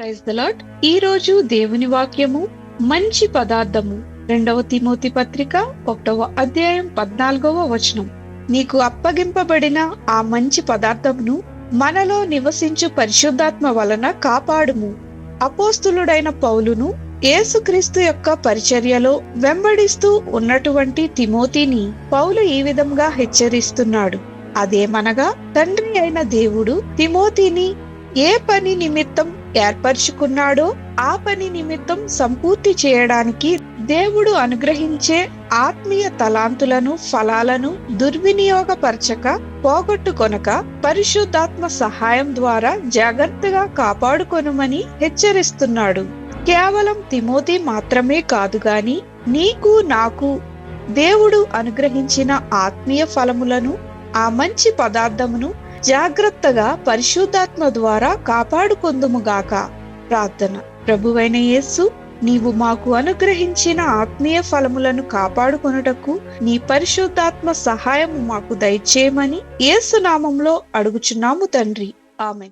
Praise ఈ రోజు దేవుని వాక్యము మంచి పదార్థము. రెండవ తిమోతి పత్రిక ఒకటవ అధ్యాయం పద్నాలుగవ వచనం. నీకు అప్పగింపబడిన ఆ మంచి పదార్థమును మనలో నివసించు పరిశుద్ధాత్మ వలన కాపాడుము. అపోస్తులుడైన పౌలును యేసుక్రీస్తు యొక్క పరిచర్యలో వెంబడిస్తూ ఉన్నటువంటి తిమోతిని పౌలు ఈ విధంగా హెచ్చరిస్తున్నాడు. అదేమనగా తండ్రి అయిన దేవుడు తిమోతిని ఏ పని నిమిత్తం ఏర్పరచుకున్నాడో. ఆ పని నిమిత్తం సంపూర్తి చేయడానికి దేవుడు అనుగ్రహించే ఆత్మీయ తలాంతులను ఫలాలను దుర్వినియోగపరచక పోగొట్టుకొనక పరిశుద్ధాత్మ సహాయం ద్వారా జాగ్రత్తగా కాపాడుకొనుమని హెచ్చరిస్తున్నాడు. కేవలం తిమోతి మాత్రమే కాదు గాని నీకు నాకు దేవుడు అనుగ్రహించిన ఆత్మీయ ఫలములను ఆ మంచి పదార్థమును జాగ్రత్తగా పరిశుద్ధాత్మ ద్వారా కాపాడుకొందుముగాక. ప్రార్థన. ప్రభువైన యేసు నీవు మాకు అనుగ్రహించిన ఆత్మీయ ఫలములను కాపాడుకొనుటకు నీ పరిశుద్ధాత్మ సహాయము మాకు దయచేయమని యేసు నామంలో అడుగుచున్నాము తండ్రి. ఆమెన్.